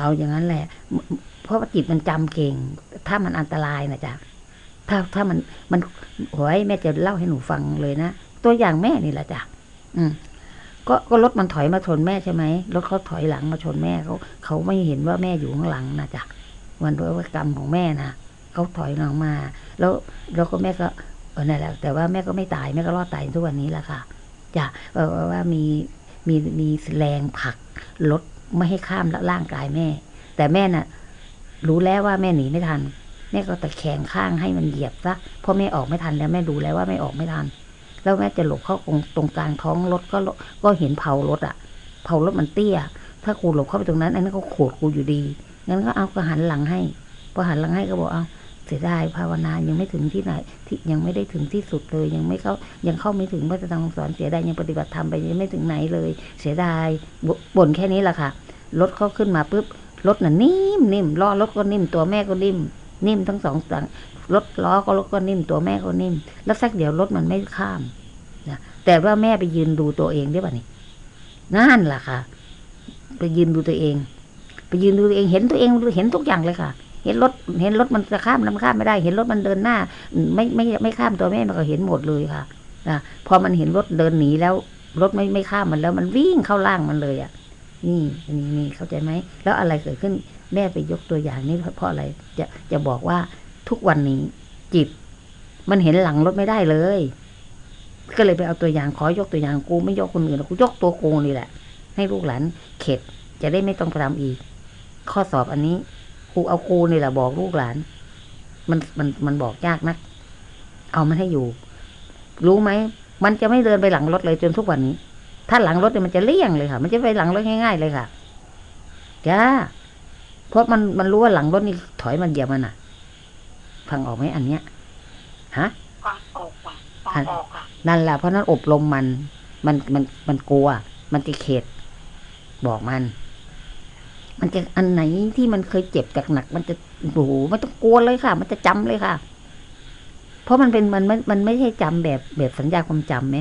เอาอย่างนั้นแหละ เพราะว่าจิตมันจำเก่ง ถ้ามันอันตรายนะจ๊ะถ้าถ้ามันมันโอ้ยแม่จะเล่าให้หนูฟังเลยนะ ตัวอย่างแม่นี่แหละจ้ะอืมก็ก็รถมันถอยมาชนแม่ใช่ไหมรถเขาถอยหลังมาชนแม่เขาเขาไม่เห็นว่าแม่อยู่ข้างหลังนะจ๊ะวันด้วยกรรมของแม่นะเขาถอยหลังมา แล้วแล้วก็แม่ก็เออนั่นแหละแต่ว่าแม่ก็ไม่ตายแม่ก็รอดตายทุกวันนี้แหละค่ะจ้ะเออว่ามีมีมีแรงผลักรถ ไม่ให้ข้ามร่างกายแม่ แต่แม่น่ะ รู้แล้วว่าแม่หนีไม่ทัน แม่ก็ตะแคงข้างให้มันเหยียบซะเพราะแม่ออกไม่ทันแล้วแม่รู้แล้วว่าแม่ออกไม่ทัน แล้วแม่จะหลบเข้าตรงตรงกลางท้องรถก็ก็เห็นเผารถอะเผารถมันเตี้ย ถ้ากูหลบเข้าไปตรงนั้นอันนั้นก็โขดกูอยู่ดีงั้นก็เอาก็หันหลังให้พอหันหลังให้ก็บอกเอา สียดายภาวนายังไม่ถึงที่ไหนที่ยังไม่ได้ถึงที่สุดเลย ยังไม่เข้ายังเข้าไม่ถึงพระธรรมสอนเสียดายยังปฏิบัติธรรมไปยังไม่ถึงไหนเลย เสียดายบ่นแค่นี้แหละค่ะรถเขาขึ้นมาปุ๊บรถน่ะนิ่มนิ่มล้อรถก็นิ่มตัวแม่ก็นิ่ม นิ่มทั้งสองต่างรถล้อก็รถก็นิ่มตัวแม่ก็นิ่ม แล้วสักเดี๋ยวรถมันไม่ข้ามนะแต่ว่าแม่ไปยืนดูตัวเองได้ป่ะนี่นั่นแหละค่ะ ไปยืนดูตัวเอง ไปยืนดูตัวเองเห็นตัวเองเห็นทุกอย่างเลยค่ะ เห็นรถเห็นรถมันจะข้ามมันข้ามไม่ได้ เห็นรถมันเดินหน้า ไม่ไม่ไม่ข้ามตัวแม่มันก็เห็นหมดเลยค่ะนะพอมันเห็นรถเดินหนีแล้ว รถไม่ไม่ข้ามมันแล้วมันวิ่งเข้าล่างมันเลยอะ นี่นี่นี่เข้าใจไหมแล้วอะไรเกิดขึ้นแม่ไปยกตัวอย่างนี้เพราะอะไรจะจะบอกว่าทุกวันนี้จิตมันเห็นหลังรถไม่ได้เลย ก็เลยไปเอาตัวอย่างขอยกตัวอย่างกูไม่ยกคนอื่นกูยกตัวกูนี่แหละ ให้ลูกหลานเข็ดจะได้ไม่ต้องทำอีก ข้อสอบอันนี้ กูเอากูนี่แหละบอกลูกหลาน มันมันมันบอกยากนัก เอามันให้อยู่ รู้ไหมมันจะไม่เดินไปหลังรถเลยจนทุกวันนี้ ถ้าหลังรถเนี่ยมันจะเลี่ยงเลยค่ะ มันจะไปหลังรถง่าย ๆ เลยค่ะจ้าเพราะมันมันรู้ว่าหลังรถนี่ถอยมันเหยียบมันอะ ฟังออกไหมอันเนี้ยฮะฟังออกค่ะฟังออกค่ะนั่นแหละเพราะนั้นอบรมมัน มันมันมันกลัว มันจะเข็ดบอกมัน มันจะอันไหนที่มันเคยเจ็บจากหนัก มันจะโอ้โหมันต้องกลัวเลยค่ะ มันจะจำเลยค่ะ เพราะมันเป็นมันมันมันไม่ใช่จำแบบแบบสัญญาความจำไหม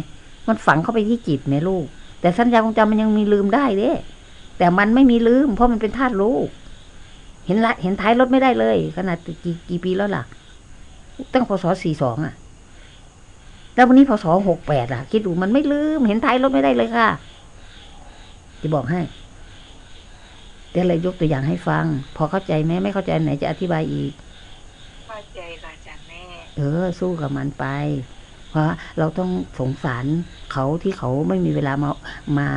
มันฝังเข้าไปที่จิตไหมลูก แต่สัญญาความจำมันยังมีลืมได้เด้แต่มันไม่มีลืม เพราะมันเป็นธาตุรู้เห็นละเห็นท้ายรถไม่ได้เลย ขนาดกี่กี่ปีแล้วล่ะ ตั้งพศสี่สองอะ แล้ววันนี้พศหกแปดอะ คิดดูมันไม่ลืม เห็นท้ายรถไม่ได้เลยค่ะ จะบอกให้ เดี๋ยวเลยยกตัวอย่างให้ฟัง พอเข้าใจไหมไม่เข้าใจไหนจะอธิบายอีก เข้าใจค่ะอาจารย์แม่ เออ สู้กับมันไป เพราะเราต้องสงสารเขาที่เขาไม่มีเวลามามา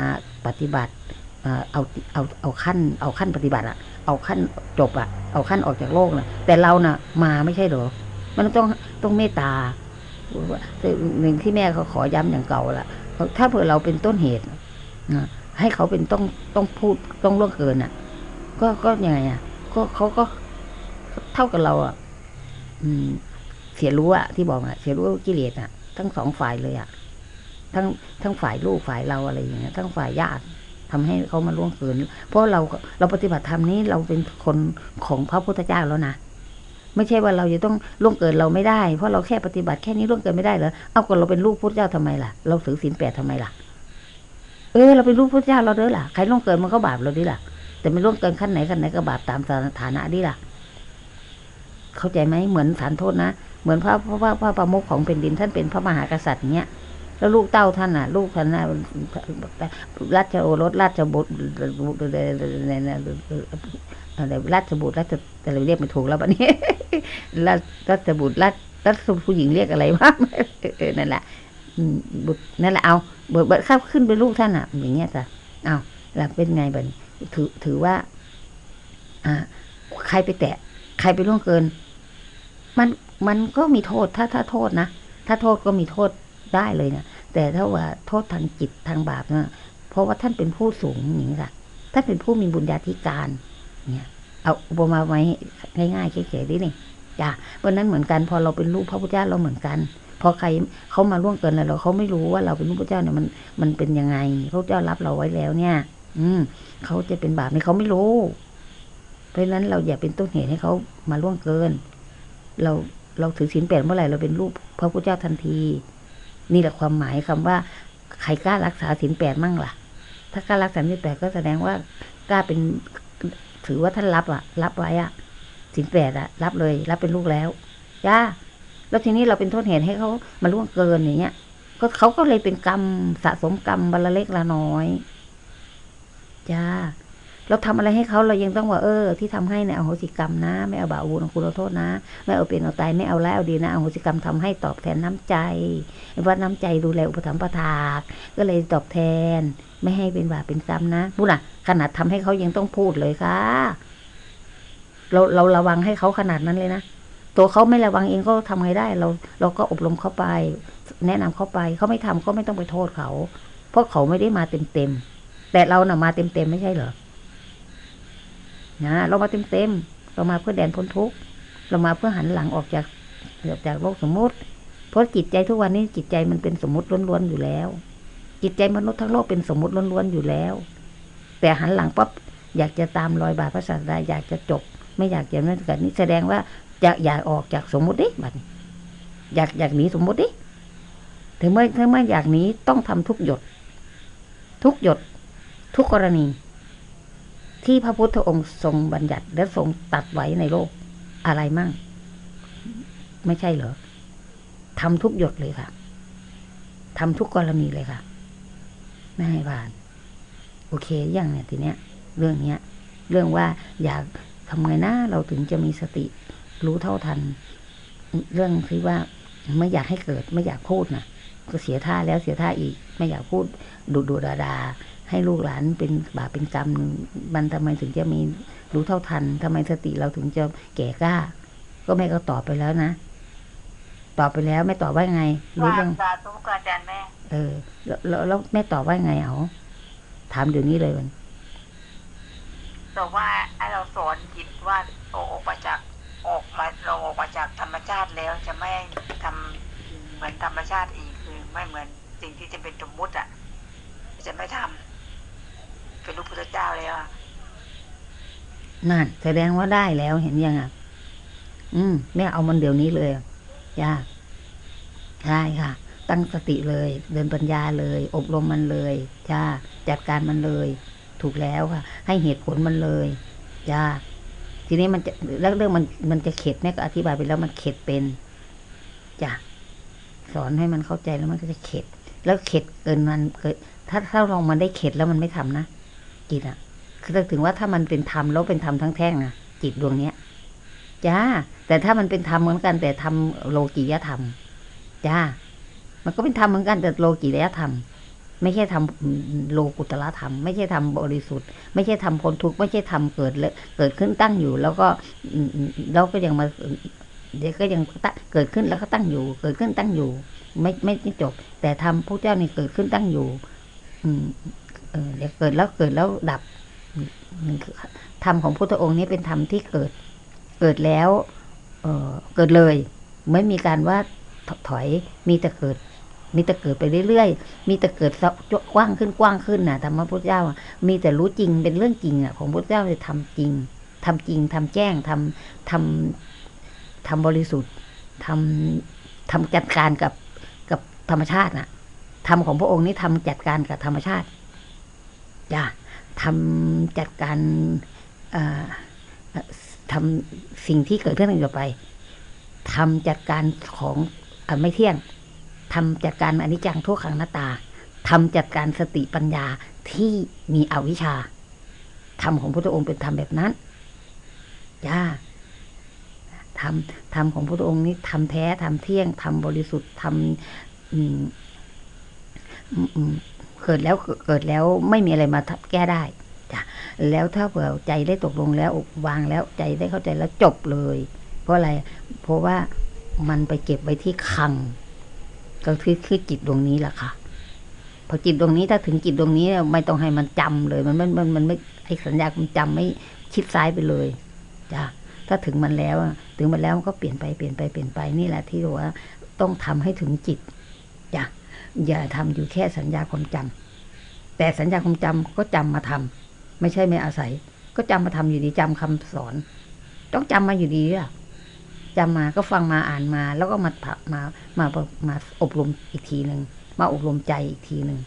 ปฏิบัติเอ่อเอาเอาเอาขั้น เอาขั้นปฏิบัติอะเอาขั้นจบอะเอาขั้นออกจากโลกนะแต่เราน่ะ มาไม่ใช่เหรอ มันต้องต้องเมตตาหนึ่งที่แม่เขาขอย้ำอย่างเก่าละถ้าเผื่อเราเป็นต้นเหตุนะให้เขาเป็นต้องต้องพูดต้องล่วงเกินอะ ก็ก็ยังไงอะก็เขาก็เท่ากับเราอะอืม เสียรู้อะที่บอกอะเสียรู้กิเลสอะ ทั้งสองฝ่ายเลยอะ ทั้งทั้งฝ่ายลูกฝ่ายเราอะไรอย่างเงี้ยทั้งฝ่ายญาติทำให้เขามาล่วงเกิน เพราะเราเราปฏิบัติธรรมนี้เราเป็นคนของพระพุทธเจ้าแล้วนะไม่ใช่ว่าเราจะต้องล่วงเกินเราไม่ได้ เพราะเราแค่ปฏิบัติแค่นี้ล่วงเกินไม่ได้เหรอเอาก็เราเป็นลูกพุทธเจ้าทำไมล่ะ เราถือศีลแปดทำไมล่ะ เออเราเป็นลูกพุทธเจ้าเราเด้อล่ะใครล่วงเกินมันก็บาปเราดิล่ะ แต่ไม่ล่วงเกินขั้นไหนขั้นไหนก็บาปตามฐานะดิล่ะ เข้าใจไหมเหมือนสารโทษนะเหมือนพระพระพระประมุขของเป็นดินท่านเป็นพระมหากษัตริย์เนี้ยแล้วลูกเต้าท่านอะ ลูกท่านน่ะราชโอรสราชบุตรอะไรราชบุตรราชอะไรเรียกไม่ถูกแล้วบัดนี้ราชราชบุตรราชราชผู้หญิงเรียกอะไรวะนั่นแหละบุตรนั่นแหละเอาเบิดเข้าขึ้นเป็นลูกท่านอะ อย่างเงี้ยจ้ะเอาแล้วเป็นไงบัดนี้ ถือถือว่า อ่า ใครไปแตะ ใครไปล่วงเกิน มันมันก็มีโทษถ้าถ้าโทษนะ ถ้าโทษก็มีโทษได้เลยเนะแต่ถ้าว่าโทษทางจิตทางบาปเนะเพราะว่าท่านเป็นผู้สูงอย่างนี้ค่ะท่านเป็นผู้มีบุญญาธิการ เนี่ย เอาอุปมาไว้ง่ายๆเฉยๆดินี่จ้ะเพราะนั้นเหมือนกัน พอเราเป็นลูกพระพุทธเจ้าเราเหมือนกันพอใครเขามาล่วงเกินเราเขาไม่รู้ว่าเราเป็นลูกพระเจ้าเนี่ยมันมันเป็นยังไงพระเจ้ารับเราไว้แล้วเนี่ย อืมเขาจะเป็นบาปนี่เขาไม่รู้ เพราะฉะนั้นเราอย่าเป็นต้นเหตุให้เขามาล่วงเกิน เราเราถือศีลแปดเมื่อไหร่เราเป็นลูกพระพุทธเจ้าทันที นี่แหละความหมายคำว่าใครกล้ารักษาศีลแปดมั่งล่ะ ถ้ากล้ารักษาศีลแปดก็แสดงว่ากล้าเป็นถือว่าท่านรับอะ รับไว้อะสินแปดอะ รับเลย รับเป็นลูกแล้วจ้าแล้วทีนี้เราเป็นโทษเหตุให้เขามาล่วงเกินอย่างเงี้ย ก็เขาก็เลยเป็นกรรมสะสมกรรมบรรเล็กละน้อย จ้า เราทำอะไรให้เขาเรายังต้องว่าเออ ที่ทำให้เนี่ยอโหสิกรรมนะ ไม่เอาบาปบุญเอาคุณเอาโทษนะ ไม่เอาเป็นเอาตายไม่เอาแล้วเอาดีนะอโหสิกรรมทำให้ตอบแทนน้ำใจว่าน้ำใจดูแลอุปถัมภ์ประทาก ก็เลยตอบแทน ไม่ให้เป็นบาปเป็นกรรมนะพูดล่ะ ขนาดทำให้เขายังต้องพูดเลยค่ะ เราเราระวังให้เขาขนาดนั้นเลยนะตัวเขาไม่ระวังเองก็ทำไงได้ เราเราก็อบรมเขาไป แนะนำเขาไปเขาไม่ทำก็ไม่ต้องไปโทษเขา เพราะเขาไม่ได้มาเต็มเต็ม แต่เราน่ะมาเต็มเต็มไม่ใช่เหรอนะเรามาเต็มเต็มเรามาเพื่อแดนพ้นทุกข์เรามาเพื่อหันหลังออกจากออกจากโลกสมมุติเพราะจิตใจทุกวันนี้จิตใจมันเป็นสมมติล้วนๆอยู่แล้ว จิตใจมนุษย์ทั้งโลกเป็นสมมติล้วนๆอยู่แล้ว แต่หันหลังปั๊บอยากจะตามรอยบาทพระศาสดาอยากจะจบ ไม่อยากจะนั่นกันนี่แสดงว่าอยากอยากออกจากสมมติดิบัดอยากอยากหนีสมมติดิถึงเมื่อถึงเมื่ออยากหนีต้องทำทุกหยด ทุกหยด ทุกกรณีที่พระพุทธองค์ทรงบัญญัติ และทรงตัดไว้ในโลกอะไรมั่ง ไม่ใช่เหรอทำทุกหยดเลยค่ะทำทุกกรณีเลยค่ะ ไม่ให้ผ่าน โอเคอยังเนี่ยทีเนี้ย เรื่องเนี้ย เรื่องว่าอยากทำไงนะเราถึงจะมีสติรู้เท่าทัน เรื่องที่ว่าไม่อยากให้เกิด ไม่อยากพูดนะก็เสียท่าแล้วเสียท่าอีก ไม่อยากพูดดูดูดาดา ให้ลูกหลานเป็นบาปเป็นกรรม มันทำไมถึงจะมีรู้เท่าทันทำไมสติเราถึงจะแก่กล้า ก็แม่ก็ตอบไปแล้วนะตอบไปแล้วแม่ตอบว่าไง รู้ว่าเรื่องสาธุค่ะอาจารย์แม่ เออแล้วแล้วแล้วแม่ตอบว่าไงเอาถามเดี๋ยวนี้เลยมันแต่ว่าให้เราสอนจิตว่าโอออกมาจากออกมาเราออกมาจากธรรมชาติแล้วจะไม่ทำเหมือนธรรมชาติอีกคือไม่เหมือนสิ่งที่จะเป็นสมมุติอะ จะไม่ทำ เป็นลูกพุทธเจ้าแล้วอะนั่นแสดงว่าได้แล้วเห็นยังอะ อืมแม่เอามันเดี๋ยวนี้เลยยากใช่ค่ะ ตั้งสติเลย เดินปัญญาเลย อบรมมันเลยจ้าจัดการมันเลย ถูกแล้วค่ะ ให้เหตุผลมันเลยจ้าทีนี้มันจะแล้วเรื่องมันมันจะเข็ดแม่ก็อธิบายไปแล้วมันเข็ดเป็นจ้ะสอนให้มันเข้าใจแล้วมันก็จะเข็ด แล้วเข็ดเกินมันเกิดถ้าถ้าลองมันได้เข็ดแล้วมันไม่ทำนะ จิตอะคือถึงว่าถ้ามันเป็นธรรมแล้วเป็นธรรมทั้งแท่งอะจิตดวงเนี้ยจ้า แต่ถ้ามันเป็นธรรมเหมือนกัน แต่ทำโลกียธรรม จ้า มันก็เป็นธรรมเหมือนกันแต่โลกียธรรม ไม่ใช่ทำโลกุตละธรรม ไม่ใช่ทำบริสุทธิ์ ไม่ใช่ทำพ้นทุกข์ไม่ใช่ทำเกิดเลยเกิดขึ้นตั้งอยู่ แล้วก็แล้วก็ยังมาเดี๋ยวก็ยังตั้งเกิดขึ้นแล้วก็ตั้งอยู่ เกิดขึ้นตั้งอยู่ ไม่ไม่ไม่จบ แต่ทำพระเจ้านี่เกิดขึ้นตั้งอยู่ อืม เออเดี๋ยวเกิดแล้วเกิดแล้วดับธรรมของพุทธองค์นี้เป็นธรรมที่เกิด เกิดแล้ว เออเกิดเลย ไม่มีการว่าถถอยมีแต่เกิด มีแต่เกิดไปเรื่อยๆ มีแต่เกิดกว้างขึ้นกว้างขึ้นนะธรรมะพุทธเจ้า มีแต่รู้จริงเป็นเรื่องจริงอะของพุทธเจ้าเลยทำจริงทำจริงทำแจ้งทำทำทำบริสุทธิ์ทำทำจัดการกับกับธรรมชาติน่ะธรรมของพระองค์นี้ทำจัดการกับธรรมชาติ จ้ะทำจัดการทำสิ่งที่เกิดขึ้นต่อไปทำจัดการของอไม่เที่ยงทำจัดการอนิจจังทุกขังหน้าตาทำจัดการสติปัญญาที่มีอวิชชาธรรมของพระองค์เป็นธรรมแบบนั้นจ้าทำธรรมของพระองค์นี้ทำแท้ทำเที่ยงทำบริสุทธิ์ทำอืมอืมอืม เกิดแล้วเกิดแล้วไม่มีอะไรมาแก้ได้จ้ะแล้วถ้าเผื่อใจได้ตกลงแล้ววางแล้วใจได้เข้าใจแล้วจบเลย เพราะอะไรเพราะว่ามันไปเก็บไว้ที่คัง ก็คือคือจิตดวงนี้แหละค่ะพอจิตดวงนี้ถ้าถึงจิตดวงนี้ไม่ต้องให้มันจำเลย มันมันมันมันไม่ไอสัญญามันจำไม่ชิดซ้ายไปเลยจ้ะถ้าถึงมันแล้วถึงมันแล้วมันก็เปลี่ยนไปเปลี่ยนไปเปลี่ยนไปนี่แหละที่ว่าต้องทำให้ถึงจิตจ้ะ อย่าทำอยู่แค่สัญญาความจำแต่สัญญาความจำก็จำมาทำไม่ใช่ไม่อาศัย ก็จำมาทำอยู่ดีจำคำสอน ต้องจำมาอยู่ดีอะจำมาก็ฟังมาอ่านมา แล้วก็มามามามามาอบรมอีกทีหนึ่งมาอบรมใจอีกทีหนึ่ง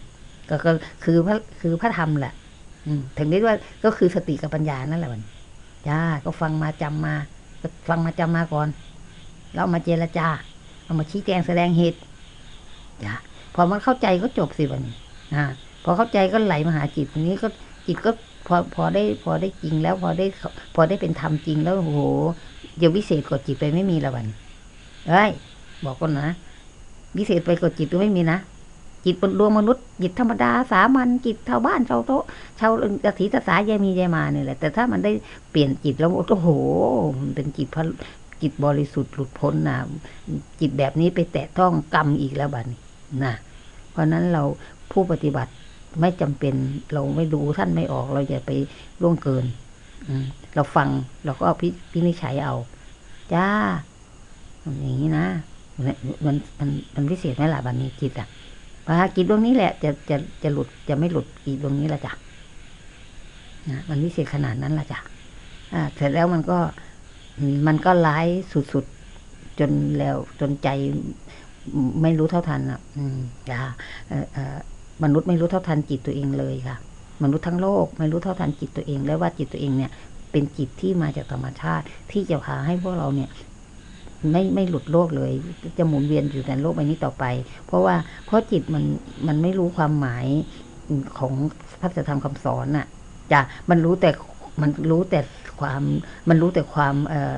ก็ก็คือพระคือพระธรรมแหละ อืถึงได้ว่าก็คือสติกับปัญญานั่นแหละมันจ้าก็ฟังมาจำมา ฟังมาจำมาก่อน แล้วมาเจรจา เอามาชี้แจงแสดงเหตุจ้า พอมันเข้าใจก็จบสิวันนี้อ่าพอเข้าใจก็ไหลมาหาจิตนี้ก็จิตก็พอพอได้พอได้จริงแล้วพอได้พอได้เป็นธรรมจริงแล้วโอ้โหจะวิเศษกว่าจิตไปไม่มีละวันเอ้ยบอกก่อนนะวิเศษไปกว่าจิตก็ไม่มีนะจิตบนดวงมนุษย์จิตธรรมดาสามัญจิตชาวบ้านชาวโต๊ะชาวกถีตสายายมียายมาเนี่ยแหละแต่ถ้ามันได้เปลี่ยนจิตแล้วโอ้โหมันเป็นจิตพระจิตบริสุทธิ์หลุดพ้นนะจิตแบบนี้ไปแตะต้องกรรมอีกแล้วบัดนี้ นะเพราะนั้นเราผู้ปฏิบัติไม่จำเป็นเราไม่ดูท่านไม่ออก เราอย่าไปล่วงเกินอืเราฟังเราก็เอาพิพินิจฉัยเอา จ้า อย่างนี้นะมันมันมันมันพิเศษไหมล่ะบัดนี้จิตอะพาจิตดวงนี้แหละ จะจะจะหลุดจะไม่หลุดจิตดวงนี้ละจ้ะนะมันวิเศษขนาดนั้นละจ้ะอ่าเสร็จแล้วมันก็มันก็ร้ายสุดๆจนแล้วจนใจ ไม่รู้เท่าทันอะ อืมจ้าเอ่อเอ่อมนุษย์ไม่รู้เท่าทันจิตตัวเองเลยค่ะ มนุษย์ทั้งโลกไม่รู้เท่าทันจิตตัวเองและว่าจิตตัวเองเนี่ย เป็นจิตที่มาจากธรรมชาติ ที่จะพาให้พวกเราเนี่ยไม่ไม่หลุดโลกเลย จะหมุนเวียนอยู่ในโลกใบนี้ต่อไป เพราะว่าเพราะจิตมันมันไม่รู้ความหมายของพระธรรมคำสอนน่ะจ้ะมันรู้แต่มันรู้แต่ความมันรู้แต่ความเอ่อ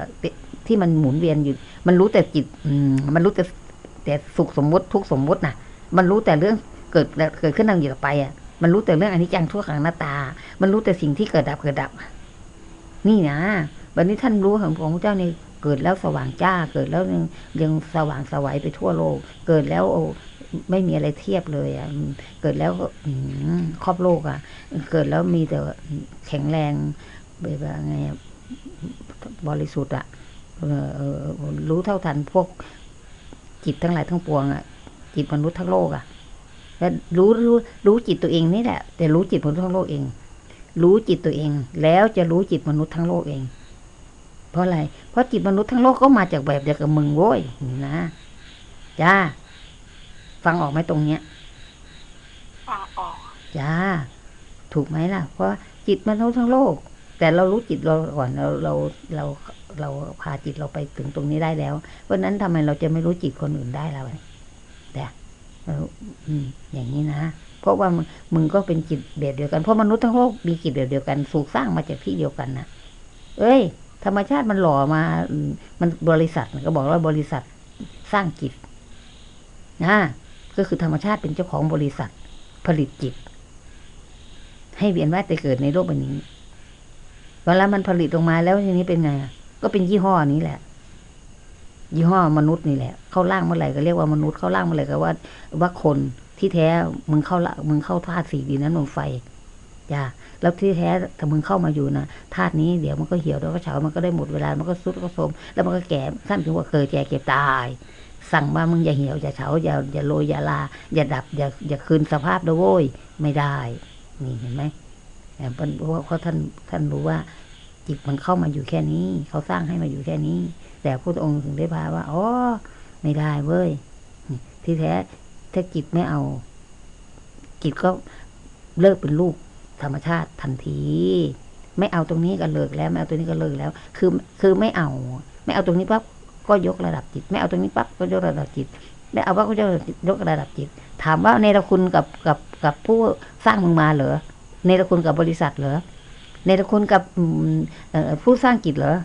ที่มันหมุนเวียนอยู่ มันรู้แต่จิตอืมมันรู้แต่ แต่สุขสมมุติทุกสมมุติน่ะ มันรู้แต่เรื่องเกิดเกิดขึ้นตั้งอยู่ต่อไปอะ มันรู้แต่เรื่องอนิจจังทั่วขังหน้าตา มันรู้แต่สิ่งที่เกิดดับเกิดดับ นี่นะวันนี้ท่านรู้ของของพระเจ้านี่เกิดแล้วสว่างจ้า เกิดแล้วยังยังสว่างสวัยไปทั่วโลก เกิดแล้วโอ้ไม่มีอะไรเทียบเลยอะ เกิดแล้วครอบโลกอะ เกิดแล้วมีแต่แข็งแรงแบบไงบริสุทธิ์อะรู้เท่าทันพวก จิตทั้งหลายทั้งปวงอะ จิตมนุษย์ทั้งโลกอะแล้วรู้รู้รู้จิตตัวเองนี่แหละ แต่รู้จิตมนุษย์ทั้งโลกเอง รู้จิตตัวเอง แล้วจะรู้จิตมนุษย์ทั้งโลกเอง เพราะอะไร เพราะจิตมนุษย์ทั้งโลกก็มาจากแบบเดียวกับมึงโว้ยนี่นะจ้า ฟังออกไหมตรงเนี้ยฟังออกจ้า ถูกไหมล่ะ เพราะจิตมนุษย์ทั้งโลก แต่เรารู้จิตเราก่อนเราเราเรา เราพาจิตเราไปถึงตรงนี้ได้แล้ว เพราะนั้นทำไมเราจะไม่รู้จิตคนอื่นได้ล่ะแต่เอออืมอย่างนี้นะเพราะว่ามึงก็เป็นจิตแบบเดียวกันเพราะมนุษย์ทั้งโลกมีจิตแบบเดียวกันสูกสร้างมาจากที่เดียวกันนะเอ้ย ธรรมชาติมันหล่อมา มันบริษัทก็บอกว่าบริษัทสร้างจิตนะก็คือธรรมชาติเป็นเจ้าของบริษัท ผลิตจิต ให้เวียนว่ายแต่เกิดในโลกใบนี้เวลามันผลิตออกมาแล้วทีนี้เป็นไงอะ ก็เป็นยี่ห้อนี้แหละ ยี่ห้อมนุษย์นี่แหละ เข้าร่างเมื่อไหร่ก็เรียกว่ามนุษย์เข้าร่างเมื่อไหร่ก็ว่า ว่าคนที่แท้มึงเข้าละมึงเข้าธาตุสี่ดินน้ำลมไฟจ้าแล้วที่แท้ถ้ามึงเข้ามาอยู่นะธาตุนี้เดี๋ยวมันก็เหี่ยวแล้วก็เฉามันก็ได้หมดเวลา มันก็สุดก็โทมแล้วมันก็แก่ท่านถึงว่าเคยแก่เก็บตาย สั่งว่ามึงอย่าเหี่ยวอย่าเฉาอย่าอย่าโรยอย่าลา อย่าดับอย่าอย่าคืนสภาพด้วยโว้ยไม่ได้ นี่เห็นไหมแต่เป็นเพราะว่าเพราท่านท่านรู้ว่า จิตมันเข้ามาอยู่แค่นี้ เขาสร้างให้มาอยู่แค่นี้ แต่พระองค์ถึงได้พาว่าอ๋อไม่ได้เว้ยที่แท้ถ้าจิตไม่เอา จิตก็เลิกเป็นลูกธรรมชาติทันที ไม่เอาตรงนี้ก็เลิกแล้ว ไม่เอาตรงนี้ก็เลิกแล้ว คือคือไม่เอา ไม่เอาตรงนี้ปั๊บก็ยกระดับจิต ไม่เอาตรงนี้ปั๊บก็ยกระดับจิตไม่เอาปั๊บก็ยกยกระดับจิต ถามว่าเนรคุณกับกับกับผู้สร้างมึงมาเหรอเนรคุณกับบริษัทเหรอ เนรคุณกับอืมเอ่อผู้สร้างจิตเหรอ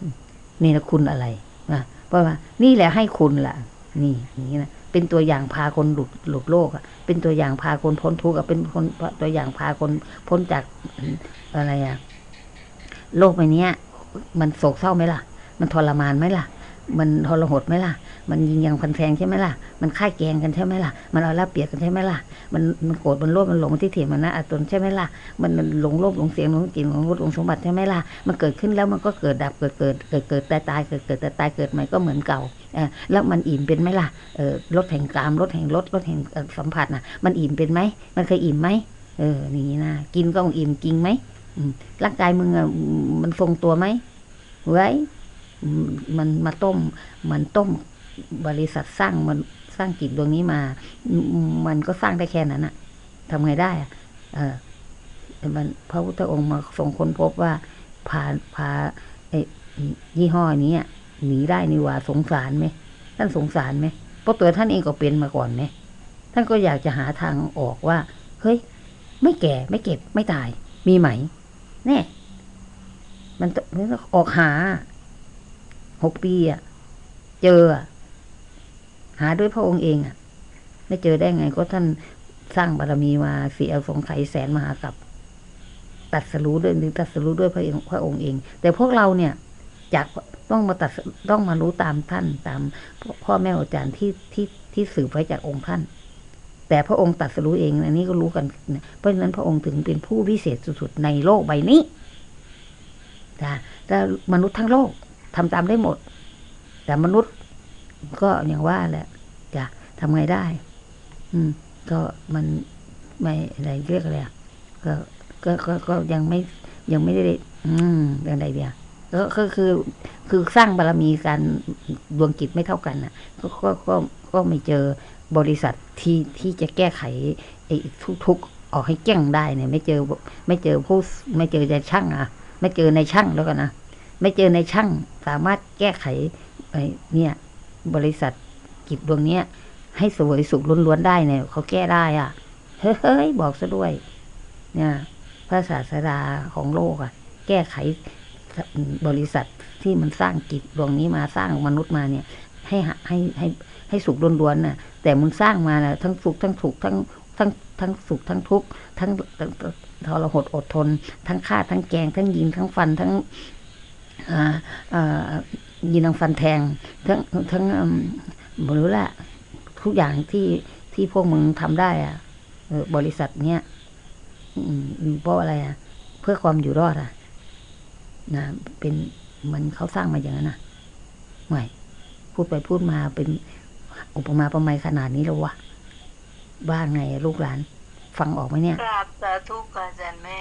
เนรคุณอะไรนะเพราะว่า นี่แหละให้คุณล่ะ นี่อย่างนี้นะเป็นตัวอย่างพาคนหลุดหลุดโลกอะเป็นตัวอย่างพาคนพ้นทุกข์อะเป็นคนตัวอย่างพาคนพ้นจากอะไรอะโลกใบเนี้ยมันโศกเศร้าไหมล่ะ มันทรมานไหมล่ะ มันทรหดไหมล่ะ มันยิงยังพันแทงใช่ไหมล่ะ มันค่าแกงกันใช่ไหมล่ะ มันเอาลาเปียบกันใช่ไหมล่ะ มันมันโกรธมันโลภมันหลงที่เถียมันนะอัตนใช่ไหมล่ะมันมันหลงโลภหลงเสียงหลงกลิ่นหลงรสหลงสมบัติใช่ไหมล่ะ มันเกิดขึ้นแล้วมันก็เกิดดับเกิดเกิดเกิดเกิดตายตายเกิดเกิดตายตายเกิดใหม่ก็เหมือนเก่าแล้วมันอิ่มเป็นไหมล่ะเออรสแห่งกามรสแห่งรสรสแห่งสัมผัสน่ะมันอิ่มเป็นไหม มันเคยอิ่มไหมเออนี้นะกินก็อิ่มจริงไหมร่างกายมึงอะมันทรงตัวไหมไว้ มันมาต้มมันต้มบริษัทสร้างมันสร้างจิตดวงนี้มา มันก็สร้างได้แค่นั้นอะทำไงได้อะเออมันพระพุทธองค์มาทรงค้นพบว่าพาพาไอ้ยี่ห้อนี้หนีได้นี่ว่าสงสารไหมท่านสงสารไหมเพราะตัวท่านเองก็เป็นมาก่อนไหมท่านก็อยากจะหาทางออกว่า เฮ้ย ไม่แก่ไม่เก็บไม่ตาย มีไหมแน่มันต้องมันต้องออกหา หกปีอะเจอหาด้วยพระองค์เองอะไม่เจอได้ไงก็ท่านสร้างบารมีมาเสียสงไขยแสนมหากับตัดสรู้ด้วยหรือตัดสรู้ด้วยพระเองพระองค์เอง แต่พวกเราเนี่ยจากต้องมาตัดต้องมารู้ตามท่านตามพ่อแม่อาจารย์ที่ที่ที่สืบไว้จากองค์ท่าน แต่พระองค์ตัดสรู้เองอันนี้ก็รู้กันเพราะฉะนั้นพระองค์ถึงเป็นผู้พิเศษสุดๆในโลกใบนี้จ้ะแต่มนุษย์ทั้งโลก ทำตามได้หมด แต่มนุษย์ก็อย่างว่าแหละจะทำไงได้ อืม ก็มันไม่อะไรเรียกอะไรอะก็ก็ก็ก็ยังไม่ยังไม่ได้ อืมอะไรเดียวก็ก็คือคือสร้างบารมีการดวงจิตไม่เท่ากันน่ะ ก็ก็ก็ก็ไม่เจอบริษัทที่ที่จะแก้ไขไอ้ทุกๆออกให้แก้งได้เนี่ย ไม่เจอไม่เจอผู้ไม่เจอในช่างอะ ไม่เจอในช่างแล้วกันนะ ไม่เจอในช่างสามารถแก้ไขไอ้เนี่ย บริษัทกิจดวงเนี้ย ให้สวยสุขล้วนๆได้เนี่ยเขาแก้ได้อะ เฮ้ยบอกซะด้วย เนี่ยพระศาสดาของโลกอะ แก้ไขบริษัทที่มันสร้างกิจดวงนี้มาสร้างมนุษย์มาเนี่ย ให้หาให้ให้ให้สุขล้วนๆน่ะ แต่มึงสร้างมานะทั้งสุขทั้งทุกข์ทั้งทั้งทั้งสุขทั้งทุกข์ทั้งทรหดอดทน ทั้งฆ่าทั้งแกงทั้งยิงทั้งฟันทั้ง ยิงทั้งฟันแทง ทั้งทั้งอืมไม่รู้ละทุกอย่างที่ที่พวกมึงทำได้อะบริษัทเนี้ยอืมเพราะอะไรอะ เพื่อความอยู่รอดอะนะเป็นมันเขาสร้างมาอย่างนั้นนะไม่พูดไปพูดมาเป็นอุปมาประไมยขนาดนี้แล้ววะบ้าไงลูกหลาน ฟังออกไหมเนี่ยกราบสาธุอาจารย์แม่